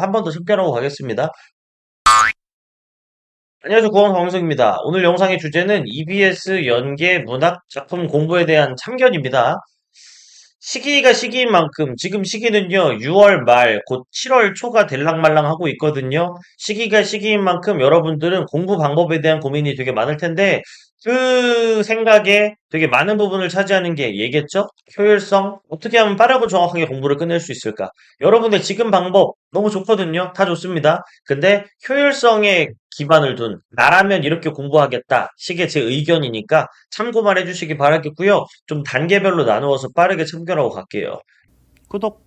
한 번더 참견하고 가겠습니다. 안녕하세요. 구원 강성입니다. 오늘 영상의 주제는 EBS 연계 문학 작품 공부에 대한 참견입니다. 시기가 시기인 만큼 지금 시기는요 6월 말 곧 7월 초가 될랑말랑 하고 있거든요. 시기가 시기인 만큼 여러분들은 공부 방법에 대한 고민이 되게 많을 텐데 그 생각에 되게 많은 부분을 차지하는 게 얘겠죠? 효율성? 어떻게 하면 빠르고 정확하게 공부를 끝낼 수 있을까? 여러분의 지금 방법 너무 좋거든요. 다 좋습니다. 근데 효율성에 기반을 둔 나라면 이렇게 공부하겠다. 시계 제 의견이니까 참고만 해주시기 바라겠고요. 좀 단계별로 나누어서 빠르게 참견하고 갈게요. 구독,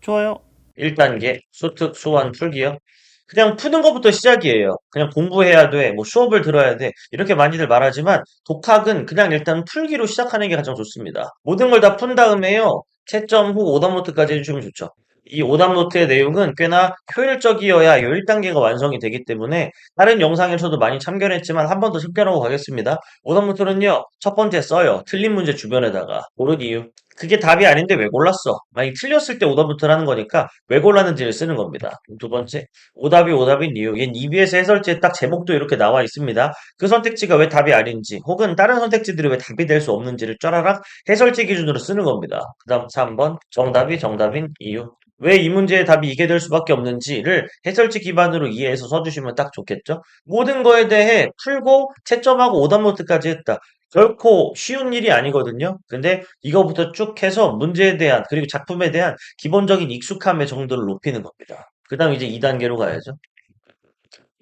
좋아요. 1단계 수특, 수완, 풀기요. 그냥 푸는 것부터 시작이에요. 그냥 공부해야 돼, 뭐 수업을 들어야 돼, 이렇게 많이들 말하지만 독학은 그냥 일단 풀기로 시작하는 게 가장 좋습니다. 모든 걸 다 푼 다음에요. 채점 후 오답노트까지 해주시면 좋죠. 이 오답노트의 내용은 꽤나 효율적이어야 이 1단계가 완성이 되기 때문에 다른 영상에서도 많이 참견했지만 한 번 더 참견하고 가겠습니다. 오답노트는요, 첫 번째 써요. 틀린 문제 주변에다가. 고른 이유. 그게 답이 아닌데 왜 골랐어? 만약 틀렸을 때 오답노트를 하는 거니까 왜 골랐는지를 쓰는 겁니다. 두 번째, 오답이 오답인 이유. 얜 EBS 해설지에 딱 제목도 이렇게 나와 있습니다. 그 선택지가 왜 답이 아닌지, 혹은 다른 선택지들이 왜 답이 될 수 없는지를 쩌라락 해설지 기준으로 쓰는 겁니다. 그 다음 3번, 정답이 정답인 이유. 왜이 문제의 답이 이게 될 수밖에 없는지를 해설지 기반으로 이해해서 써주시면 딱 좋겠죠? 모든 거에 대해 풀고 채점하고 오답노트까지 했다. 결코 쉬운 일이 아니거든요. 근데 이거부터 쭉 해서 문제에 대한 그리고 작품에 대한 기본적인 익숙함의 정도를 높이는 겁니다. 그 다음 이제 2단계로 가야죠.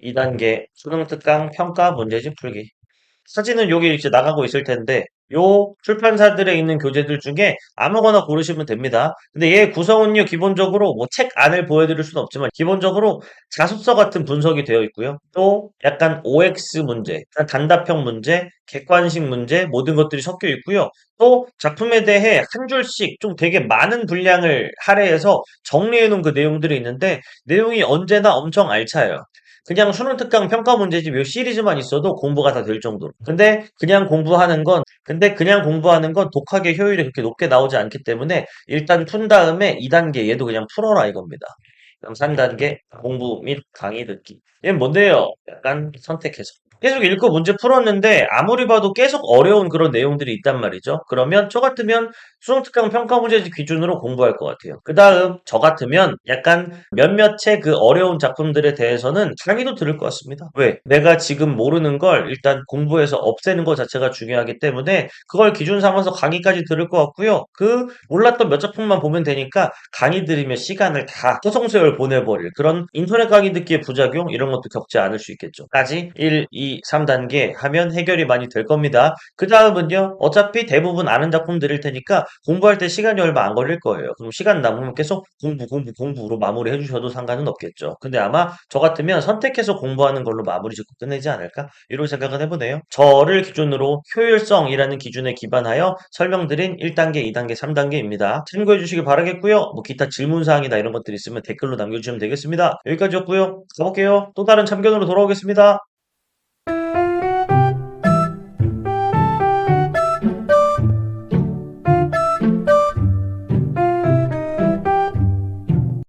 2단계 수능 특강 평가 문제집 풀기. 사진은 여기 이제 나가고 있을 텐데 요 출판사들에 있는 교재들 중에 아무거나 고르시면 됩니다. 근데 얘 구성은요 기본적으로 뭐 책 안을 보여드릴 수는 없지만 기본적으로 자습서 같은 분석이 되어 있고요. 또 약간 OX 문제, 단답형 문제, 객관식 문제 모든 것들이 섞여 있고요. 또 작품에 대해 한 줄씩 좀 되게 많은 분량을 할애해서 정리해 놓은 그 내용들이 있는데 내용이 언제나 엄청 알차요. 그냥 수능 특강 평가 문제집 요 시리즈만 있어도 공부가 다 될 정도로. 근데 그냥 공부하는 건 근데 그냥 공부하는 건 독학의 효율이 그렇게 높게 나오지 않기 때문에 일단 푼 다음에 2단계 얘도 그냥 풀어라 이겁니다. 그럼 3단계 공부 및 강의 듣기. 얘는 뭔데요? 약간 선택해서. 계속 읽고 문제 풀었는데 아무리 봐도 계속 어려운 그런 내용들이 있단 말이죠. 그러면 저 같으면 수능특강 평가 문제집 기준으로 공부할 것 같아요. 그 다음 저 같으면 약간 몇몇 의 그 어려운 작품들에 대해서는 강의도 들을 것 같습니다. 왜? 내가 지금 모르는 걸 일단 공부해서 없애는 것 자체가 중요하기 때문에 그걸 기준 삼아서 강의까지 들을 것 같고요. 그 몰랐던 몇 작품만 보면 되니까 강의 들으면 시간을 다 허송세월 보내버릴 그런 인터넷 강의 듣기의 부작용 이런 것도 겪지 않을 수 있겠죠. 까지 1, 2, 3단계 하면 해결이 많이 될 겁니다. 그 다음은요. 어차피 대부분 아는 작품 들일 테니까 공부할 때 시간이 얼마 안 걸릴 거예요. 그럼 시간 남으면 계속 공부, 공부, 공부로 마무리 해 주셔도 상관은 없겠죠. 근데 아마 저 같으면 선택해서 공부하는 걸로 마무리 짓고 끝내지 않을까? 이런 생각은 해보네요. 저를 기준으로 효율성이라는 기준에 기반하여 설명드린 1단계, 2단계, 3단계입니다. 참고해 주시기 바라겠고요. 뭐 기타 질문사항이나 이런 것들 있으면 댓글로 남겨주시면 되겠습니다. 여기까지였고요. 가볼게요. 또 다른 참견으로 돌아오겠습니다.